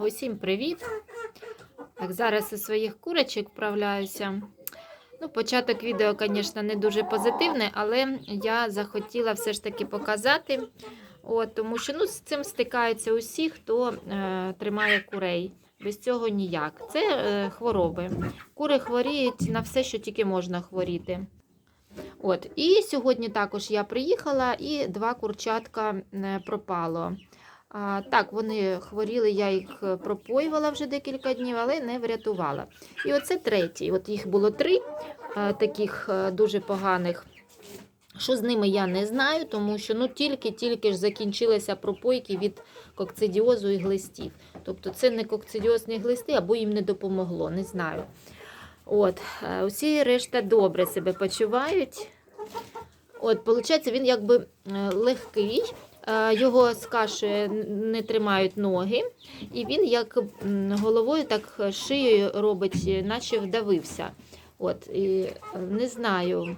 Усім привіт! Так, зараз у своїх курочок вправляюся. Ну, початок відео, звісно, не дуже позитивний, але я захотіла все ж таки показати. От, тому що ну, з цим стикаються усі, хто е, тримає курей. Без цього ніяк. Це е, хвороби. Кури хворіють на все, що тільки можна хворіти. От, і сьогодні також я приїхала і два курчатка е, пропало. А, так, вони хворіли, я їх е, пропоювала вже декілька днів, але не врятувала. І оце третій. От їх було три а, таких е, дуже поганих. Що з ними я не знаю, тому що ну тільки-тільки ж закінчилися пропойки від кокцидіозу і глистів. Тобто це не кокцидіозні глисти, або їм не допомогло, не знаю. От, е, усі решта добре себе почувають. От, виходить, він якби е, легкий, е, його з кашею не тримають ноги, і він як головою, так шиєю робить, е, наче вдавився. От, і е, не знаю,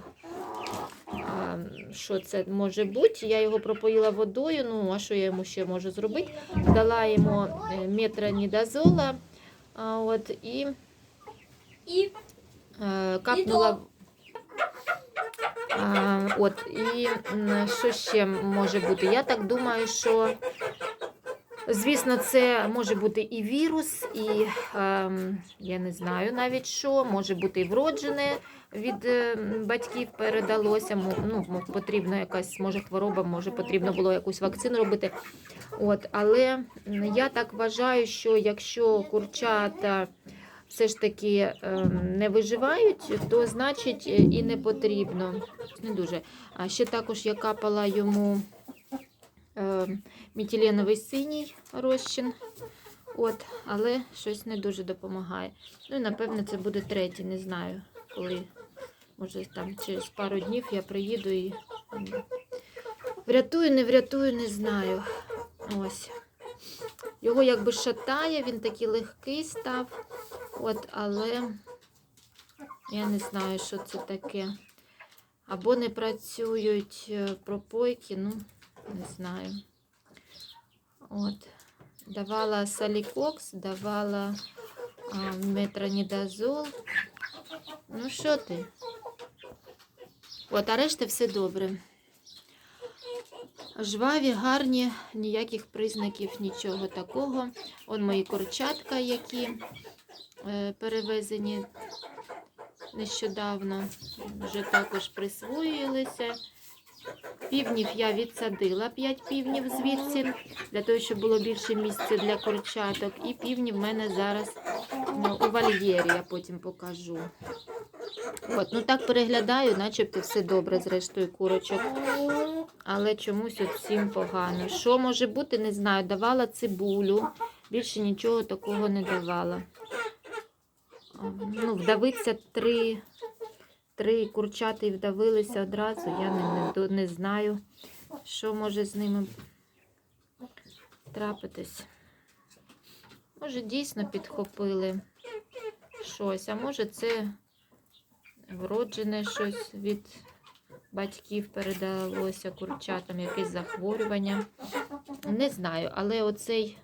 що це може бути. Я його пропоїла водою. Ну, а що я йому ще можу зробити? Дала йому е, метронідазола, от, і е, капнула. А, от, і що ще може бути? Я так думаю, що, звісно, це може бути і вірус, і ем, я не знаю навіть що, може бути і вроджене від е, батьків передалося. Ну, потрібна якась, може, хвороба, може, потрібно було якусь вакцину робити. От, але я так вважаю, що якщо курчата все ж таки ем, не виживають, то значить е, і не потрібно. Не дуже. А ще також я капала йому ем, мітіленовий синій розчин. От, але щось не дуже допомагає. Ну і напевно це буде третій, не знаю, коли. Може там через пару днів я приїду і врятую, не врятую, не знаю. Ось. Його якби шатає, він такий легкий став. От, але я не знаю, що це таке. Або не працюють е, пропойки, ну, не знаю. От. Давала салікокс, давала а, метронідазол. Ну, що ти? От, а решта все добре. Жваві, гарні, ніяких признаків, нічого такого. Он мої курчатка, які перевезені нещодавно, вже також присвоїлися. Півнів я відсадила 5 півнів звідси, для того, щоб було більше місця для курчаток. І півні в мене зараз ну, у вольєрі, я потім покажу. От, ну так переглядаю, начебто все добре з рештою курочок. Але чомусь от всім погано. Що може бути, не знаю. Давала цибулю, більше нічого такого не давала. Ну, вдавиться три, три курчати і вдавилися одразу. Я не, не, не знаю, що може з ними трапитись. Може, дійсно підхопили щось, а може це вроджене щось від батьків передалося курчатам, якесь захворювання. Не знаю, але оцей,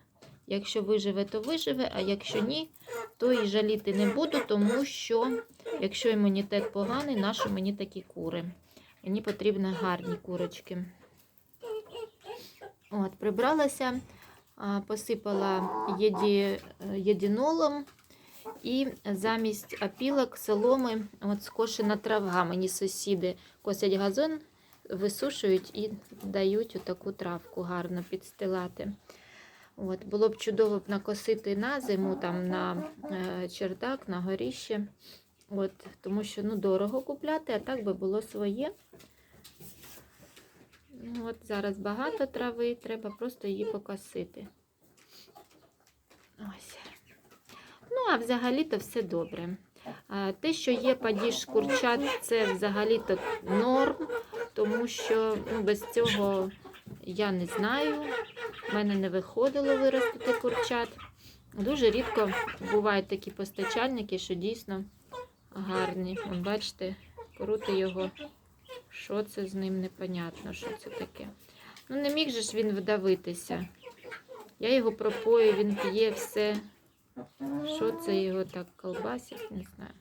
якщо виживе, то виживе, а якщо ні, то і жаліти не буду, тому що якщо імунітет поганий, нащо мені такі кури? Мені потрібні гарні курочки. От, прибралася, посипала єді, єдинолом. І замість опілок, соломи, от скошена трава. Мені сусіди косять газон, висушують і дають отаку травку гарно підстилати. От, було б чудово б накосити на зиму, там на е, чердак, на горіще. От, тому що ну, дорого купляти, а так би було своє. Ну, От зараз багато трави, треба просто її покосити. Ось. Ну, а взагалі-то все добре. Те, що є падіж курчат, це взагалі-то норм, тому що ну, без цього я не знаю. У мене не виходило виростити курчат. Дуже рідко бувають такі постачальники, що дійсно гарні. Вон, бачите, крути його. Що це з ним непонятно, що це таке. Ну, не міг же ж він вдавитися. Я його пропою, він п'є все. Що це його так колбасить, не знаю.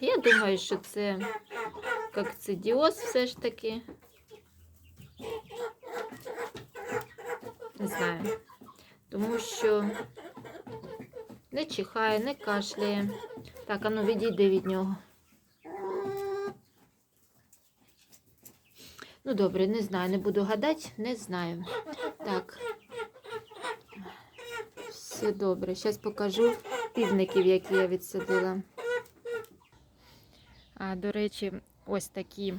Я думаю, що це кокцидіоз все ж таки. Не знаю. Тому що не чихає, не кашляє. Так, а ну відійди від нього. Ну, добре, не знаю, не буду гадати, не знаю. Так. Все добре. Зараз покажу півників, які я відсадила. А, до речі, ось такі,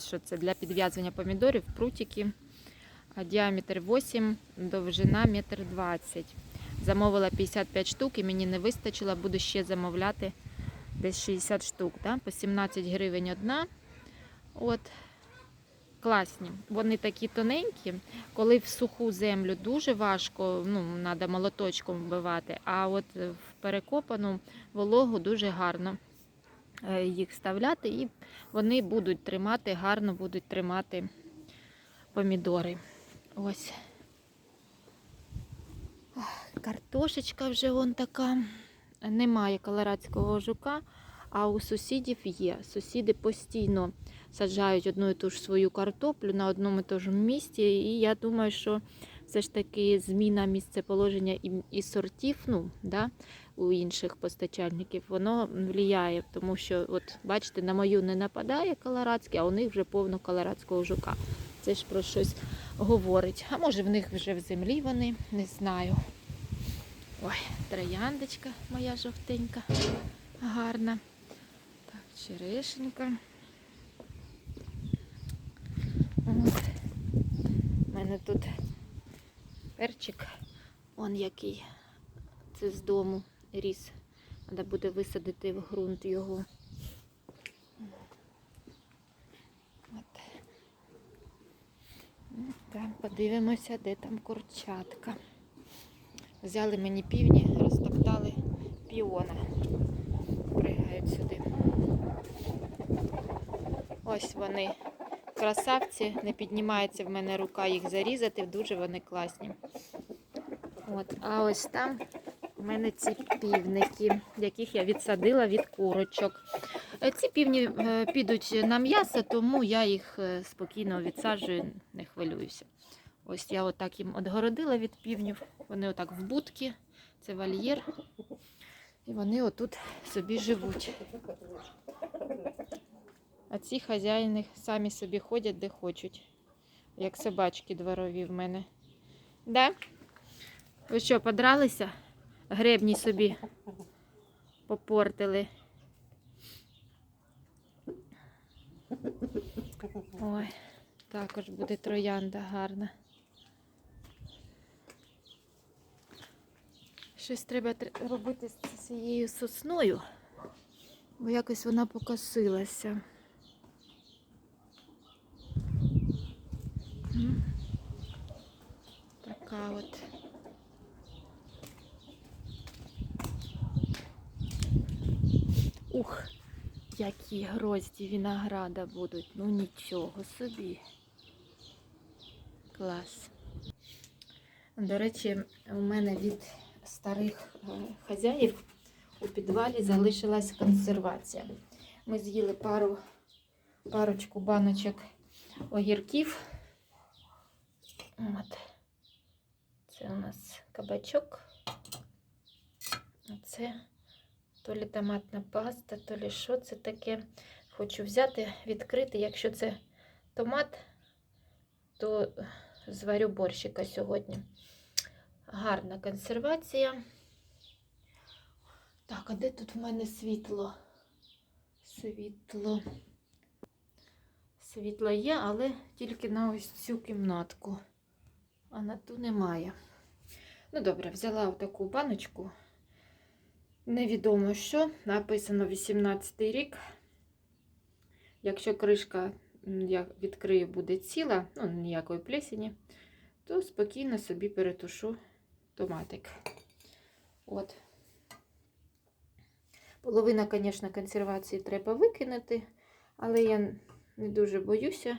що це для підв'язування помідорів, прутики. Діаметр 8, довжина 1,20 м. Замовила 55 штук і мені не вистачило, буду ще замовляти десь 60 штук. Да? По 17 гривень одна. От. Класні. Вони такі тоненькі. Коли в суху землю дуже важко, ну, треба молоточком вбивати, а от в перекопану вологу дуже гарно е, їх вставляти, і вони будуть тримати, гарно будуть тримати помідори. Ось. Картошечка вже вон така. Немає колорадського жука, а у сусідів є. Сусіди постійно саджають одну і ту ж свою картоплю на одному і тому ж місці. І я думаю, що все ж таки зміна місцеположення і, сортів ну, да, у інших постачальників, воно впливає, тому що, от, бачите, на мою не нападає колорадський, а у них вже повно колорадського жука. Це ж про щось говорить. А може в них вже в землі вони, не знаю. Ой, трояндочка моя жовтенька, гарна. Так, черешенька. От. У мене тут перчик, он який. Це з дому ріс. Треба буде висадити в ґрунт його. От. Ну, подивимося, де там курчатка. Взяли мені півні, розтоптали піона. Пригають сюди. Ось вони красавці, не піднімається в мене рука їх зарізати, дуже вони класні. От, а ось там у мене ці півники, яких я відсадила від курочок. Ці півні е, підуть на м'ясо, тому я їх е, спокійно відсаджую, не хвилююся. Ось я отак їм відгородила від півнів. Вони отак в будки, це вольєр. І вони отут собі живуть. А ці хазяїни самі собі ходять, де хочуть. Як собачки дворові в мене. Да? Ви що, подралися? Гребні собі попортили. Ой, також буде троянда гарна. Щось треба робити з цією сосною, бо якось вона покосилася. Така от. Ух, які грозді винограда будуть. Ну нічого собі. Клас. До речі, у мене від старих е, хазяїв у підвалі залишилась консервація. Ми з'їли пару, парочку баночок огірків. От. Це у нас кабачок. Це то лі томатна паста, то лі що це таке. Хочу взяти, відкрити. Якщо це томат, то зварю борщика сьогодні. Гарна консервація. Так, а де тут в мене світло? Світло. Світло є, але тільки на ось цю кімнатку. А на ту немає. Ну, добре, взяла таку баночку. Невідомо що. Написано 18 рік. Якщо кришка я відкрию, буде ціла, ну, ніякої плесені, то спокійно собі перетушу томатик. От. Половина, звісно, консервації треба викинути, але я не дуже боюся.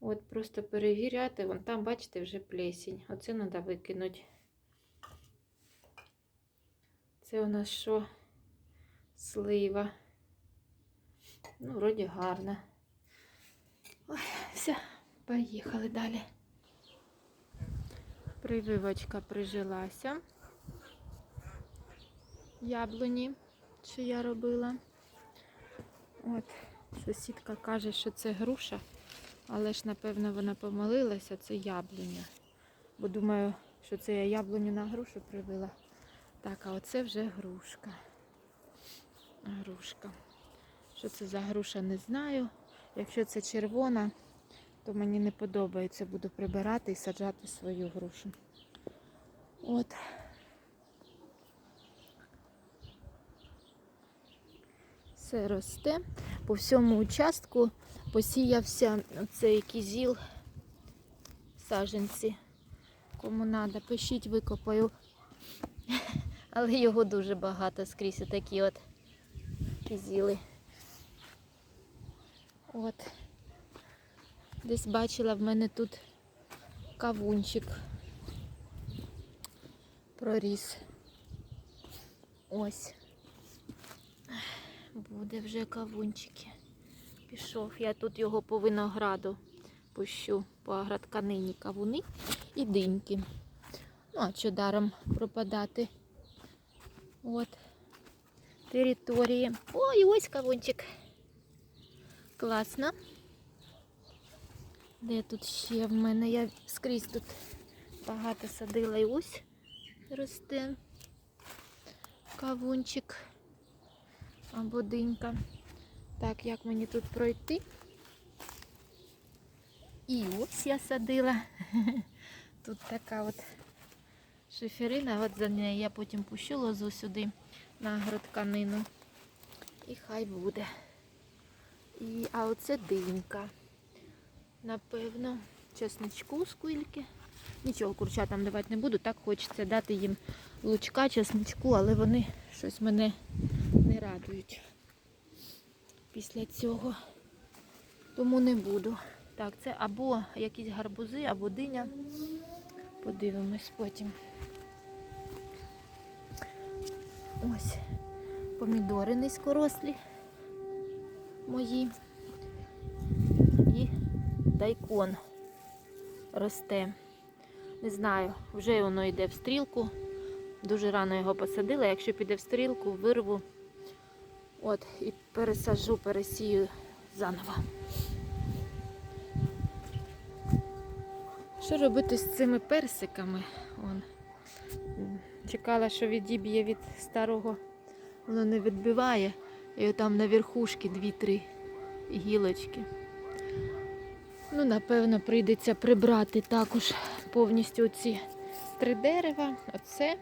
От просто перевіряти. Вон там, бачите, вже плесінь. Оце треба викинути. Це у нас що? Слива. Ну, вроді гарна. Ой, все, поїхали далі. Прививочка прижилася. Яблуні, що я робила. От, сусідка каже, що це груша, але ж, напевно, вона помилилася, це яблуня. Бо думаю, що це я яблуню на грушу привила. Так, а оце вже грушка. Грушка. Що це за груша, не знаю. Якщо це червона, то мені не подобається. Буду прибирати і саджати свою грушу. От. Все росте. По всьому участку посіявся цей кізіл саженці. Кому треба, пишіть, викопаю. Але його дуже багато скрізь такі от кізіли. От. Десь бачила в мене тут кавунчик проріс. Ось. Буде вже кавунчики. Пішов. Я тут його по винограду пущу по агротканині кавуни і диньки. Ну, а що даром пропадати? От. Території. Ой, ось кавунчик. Класно. Де тут ще в мене? Я скрізь тут багато садила і ось росте кавунчик або динька. Так, як мені тут пройти? І ось я садила. Тут така от шиферина, от за нею я потім пущу лозу сюди на агротканину. І хай буде. І, а оце динька. Напевно, чесничку скільки. Нічого курчатам давати не буду. Так хочеться дати їм лучка, чесничку, але вони щось мене не радують після цього. Тому не буду. Так, це або якісь гарбузи, або диня. Подивимось потім. Ось помідори низькорослі мої. І дайкон росте. Не знаю, вже воно йде в стрілку. Дуже рано його посадила. Якщо піде в стрілку, вирву от, і пересаджу, пересію заново. Що робити з цими персиками? Вон. Чекала, що відіб'є від старого, воно не відбиває. І там на верхушки дві-три гілочки. Ну, напевно, прийдеться прибрати також повністю ці три дерева. Оце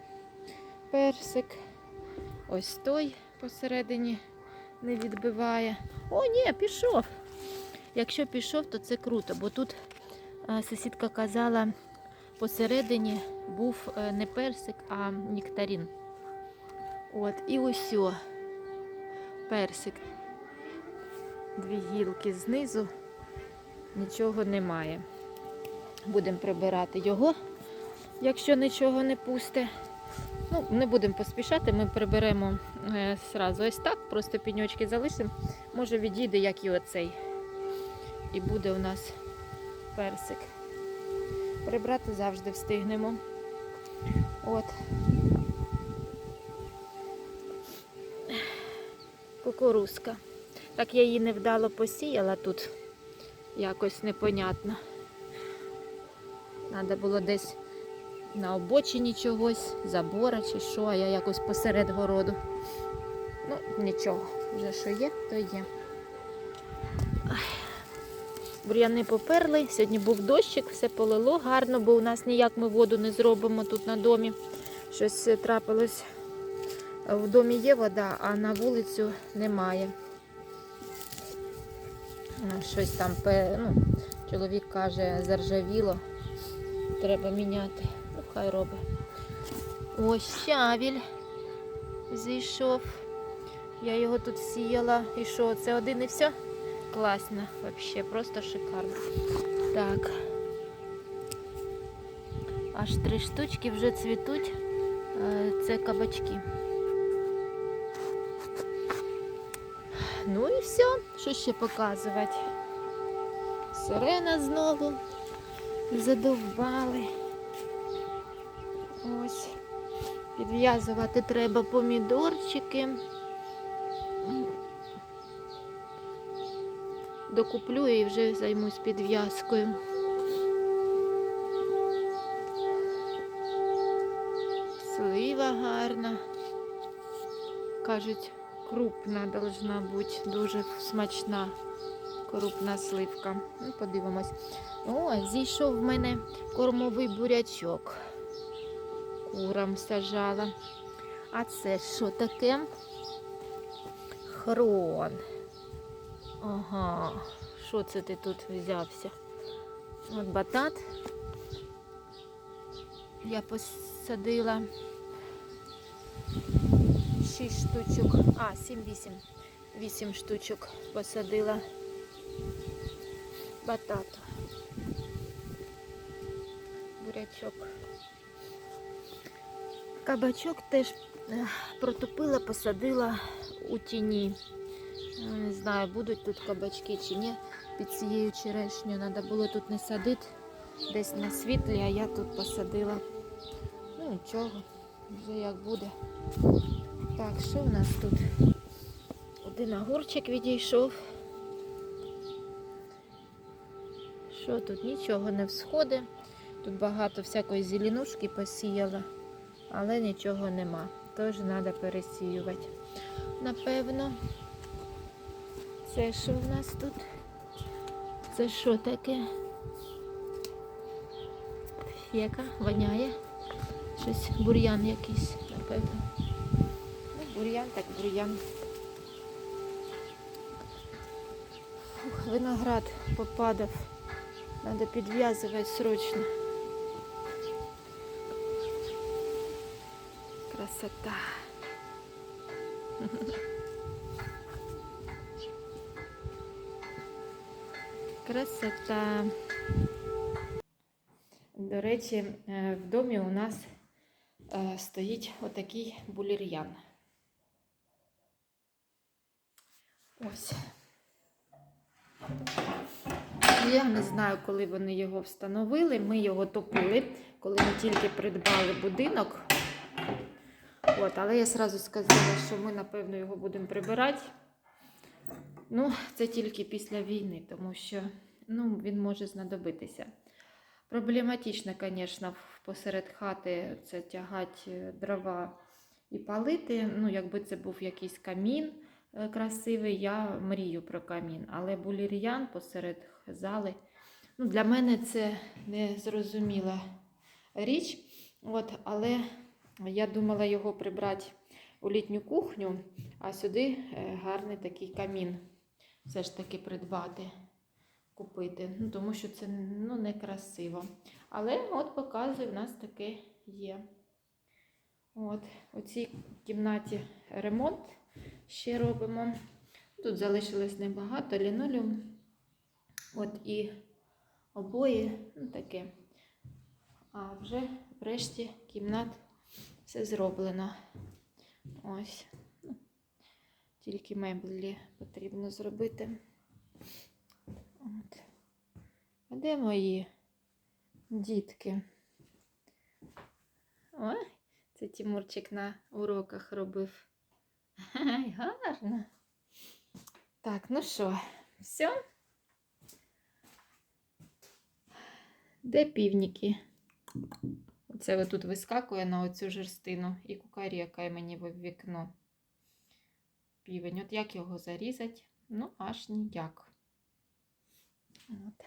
персик. Ось той посередині не відбиває. О, ні, пішов. Якщо пішов, то це круто, бо тут сусідка казала, посередині був е, не персик, а нектарин. От, і ось персик. Дві гілки знизу, нічого немає. Будемо прибирати його, якщо нічого не пусте. Ну, не будемо поспішати, ми приберемо е, зразу ось так, просто піньочки залишимо. Може відійде, як і оцей. І буде у нас персик. Прибрати завжди встигнемо. От. Кукурузка. Так я її невдало посіяла тут. Якось непонятно. Треба було десь на обочині чогось, забора чи що, а я якось посеред городу. Ну, нічого, вже що є, то є. Бур'яни поперли. Сьогодні був дощик, все полило гарно, бо у нас ніяк ми воду не зробимо тут на домі. Щось е, трапилось. В домі є вода, а на вулицю немає. Ну, Щось там, ну, чоловік каже, заржавіло. Треба міняти. Ну, хай робить. Ось щавіль зійшов. Я його тут сіяла. І що, це один і все? Класно, взагалі, просто шикарно. Так. Аж три штучки вже цвітуть. Е, Це кабачки. Ну і все. Що ще показувати? Сирена знову. Задовбали. Ось. Підв'язувати треба помідорчики. Докуплю і вже займусь підв'язкою. Слива гарна. Кажуть, крупна должна бути, дуже смачна крупна сливка. Ну, подивимось. О, зійшов в мене кормовий бурячок. Курам сажала. А це що таке? Хрон. Ага, що це ти тут взявся? От батат. Я посадила 6 штучок. А, 7-8. 8 штучок посадила батату. Бурячок. Кабачок теж ех, протопила, посадила у тіні. Ну, Не знаю, будуть тут кабачки чи ні. Під цією черешню треба було тут не садити, десь на світлі, а я тут посадила. Ну нічого, вже як буде. Так, що в нас тут? Один огурчик відійшов. Що тут? Нічого не всходить. Тут багато всякої зеленушки посіяла, але нічого нема. Тож треба пересіювати. Напевно. Це що в нас тут? Це що таке? Фека, воняє. Щось бур'ян якийсь, напевно. Ну, бур'ян, так бур'ян. Виноград попадав. Надо підв'язувати срочно. Красота. Красота. До речі, е, в домі у нас е, стоїть отакий булір'ян. Ось. Я не знаю, коли вони його встановили. Ми його топили, коли ми тільки придбали будинок. От, але я сразу сказала, що ми, напевно, його будемо прибирати. Ну, це тільки після війни, тому що ну, він може знадобитися. Проблематично, звісно, посеред хати це тягати дрова і палити. Ну, якби це був якийсь камін е, красивий, я мрію про камін. Але булір'ян посеред зали. Ну, для мене це незрозуміла річ. От, але я думала його прибрати у літню кухню, а сюди е, гарний такий камін все ж таки придбати, купити. Ну, тому що це ну, некрасиво. Але от показую, в нас таке є. От, у цій кімнаті ремонт ще робимо. Тут залишилось небагато лінолеум. От і обої, ну таке. А вже врешті кімнат все зроблено. Ось. Тільки меблі потрібно зробити. От. А де мої дітки? Ой, це Тимурчик на уроках робив. Ай, гарно. Так, ну що, все? Де півніки? Оце отут вискакує на оцю жерстину і кукарекає мені в вікно. Півень. От як його зарізати? Ну, аж ніяк. От.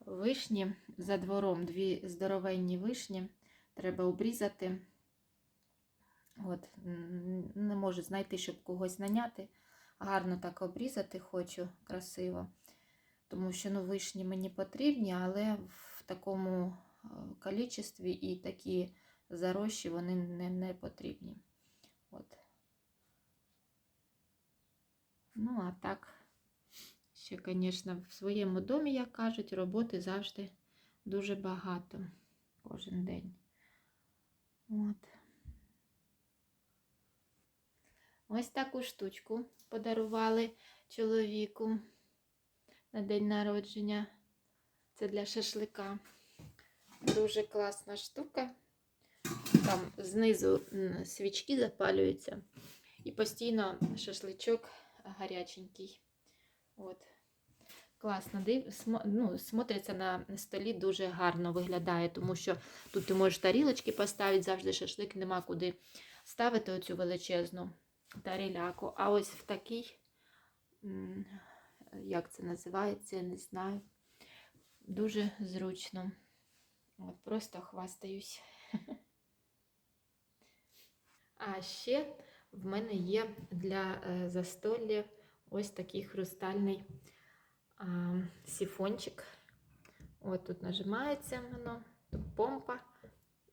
Вишні за двором, дві здоровенні вишні. Треба обрізати. От, не можу знайти, щоб когось наняти. Гарно так обрізати хочу, красиво. Тому що ну, вишні мені потрібні, але в такому е, кількості і такі зарощі вони не, не потрібні. От. Ну, а так, Ще, звісно, в своєму домі, як кажуть, роботи завжди дуже багато кожен день. От. Ось таку штучку подарували чоловіку на день народження. Це для шашлика. Дуже класна штука. Там знизу свічки запалюються. І постійно шашличок гаряченький. От. Класно. Див... Ну, смотриться на столі дуже гарно виглядає, тому що тут ти можеш тарілочки поставити, завжди шашлик нема куди ставити оцю величезну таріляку. А ось в такий, як це називається, я не знаю. Дуже зручно. От просто хвастаюсь. А ще в мене є для е, застолля ось такий хрустальний а, сифончик. От тут нажимається воно, тут помпа.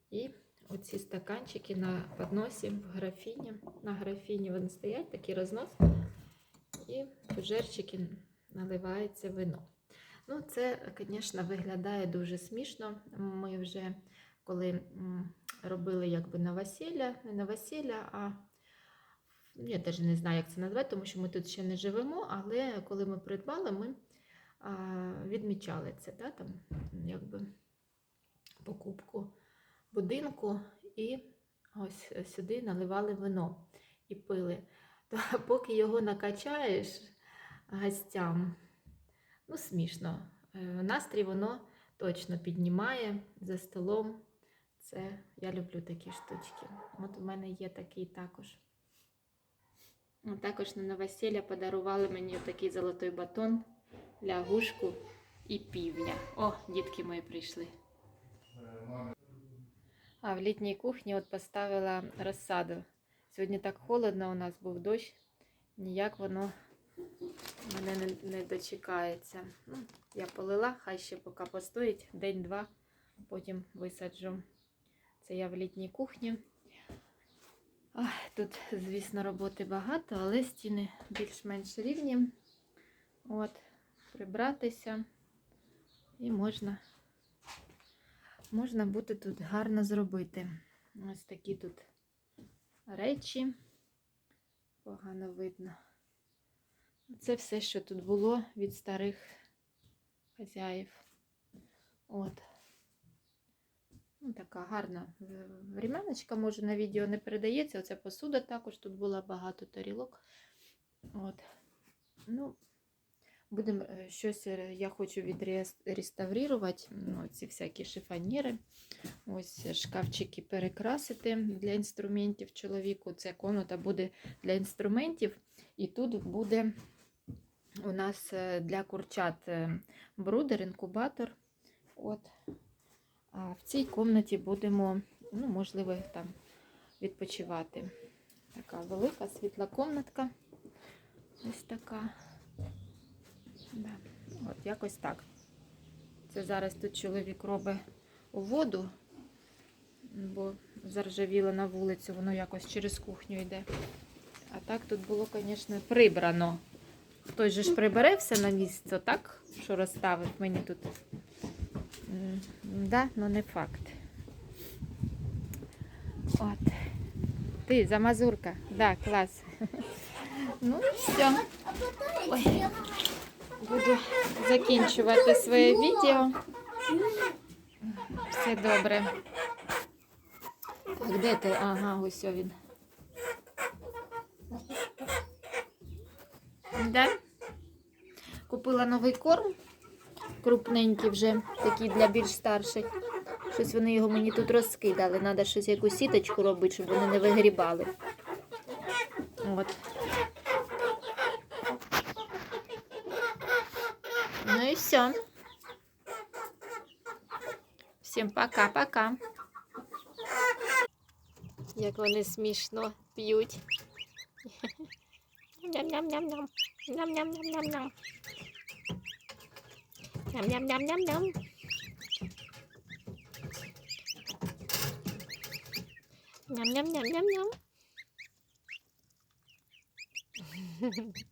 І оці стаканчики на подносі в графіні. На графіні вони стоять, такий рознос. І в фужерчики наливається вино. Ну, це, звісно, виглядає дуже смішно. Ми вже коли робили якби весілля, не на весілля, а я теж не знаю, як це назвати, тому що ми тут ще не живемо, але коли ми придбали, ми відмічали це, да, там, якби покупку будинку і ось сюди наливали вино і пили. То поки його накачаєш гостям, ну, смішно. Е, Настрій воно точно піднімає за столом. Це я люблю такі штучки. От у мене є такий також. Також на новосілля подарували мені такий золотой батон, лягушку і півня. О, дітки мої прийшли. А в літній кухні от поставила розсаду. Сьогодні так холодно, у нас був дощ. Ніяк воно мене не, не дочекається. Ну, я полила, хай ще поки постоїть день-два, потім висаджу. Це я в літній кухні. Ах, тут, звісно, роботи багато, але стіни більш-менш рівні. От, прибратися і можна, можна буде тут гарно зробити. Ось такі тут речі. Погано видно. Це все, що тут було від старих хазяїв. От. Ну, така гарна в- времяночка, може на відео не передається. Оця посуда також, тут було багато тарілок. От. Ну, будемо е, щось е, я хочу відреставрувати. Ну, ці всякі шифоніри. Ось шкафчики перекрасити для інструментів чоловіку. Це комната буде для інструментів. І тут буде у нас е, для курчат е, брудер, інкубатор. От. А в цій кімнаті будемо, ну, можливо, там відпочивати. Така велика світла комнатка. Ось така. Да. От якось так. Це зараз тут чоловік робить воду, бо заржавіло на вулицю, воно якось через кухню йде. А так тут було, звісно, прибрано. Хтось же ж прибере все на місце, так? Що розставив мені тут. Да, ну не факт. От. Ти, замазурка. Да, клас. Ну і все. Ой. Буду закінчувати своє відео. Все добре. Так, де ти? Ага, ось він. Да? Купила новий корм. Крупненький вже, такий для більш старших. Щось вони його мені тут розкидали. Треба щось якусь сіточку робити, щоб вони не вигрібали. От. Ну і все. Всім пока-пока. Як вони смішно п'ють. Ням-ням-ням-ням. Ням-ням-ням-ням-ням. nhầm nhầm nhầm nhầm nhầm. Nhầm nhầm nhầm nhầm nhầm.